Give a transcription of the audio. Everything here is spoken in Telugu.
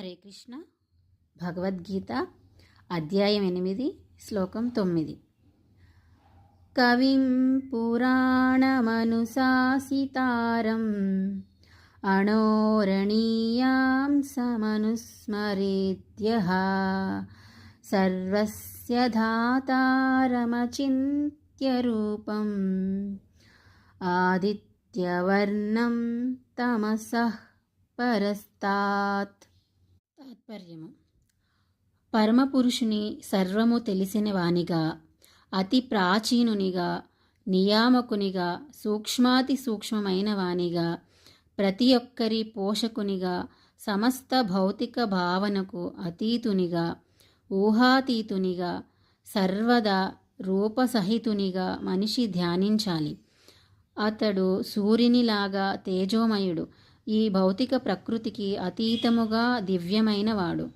హరే కృష్ణ. భగవద్గీత అధ్యాయం ఎనిమిది శ్లోకం తొమ్మిది. కవిం పురాణమనుశాసితారం అణోరణీయాం సమనుస్మరేద్యః. సర్వస్య ధాతారమచింత్య రూపం ఆదిత్యవర్ణం తమసః పరస్తాత్. తాత్పర్యము. పరమపురుషుని సర్వము తెలిసిన వానిగా అతి ప్రాచీనునిగా నియామకునిగా సూక్ష్మాతి సూక్ష్మమైన వానిగా ప్రతి ఒక్కరి పోషకునిగా సమస్త భౌతిక భావనకు అతీతునిగా ఊహాతీతునిగా సర్వదా రూపసహితునిగా మనిషి ధ్యానించాలి. అతడు సూర్యునిలాగా తేజోమయుడు. ఈ భౌతిక ప్రకృతికి అతీతముగా దివ్యమైనవాడు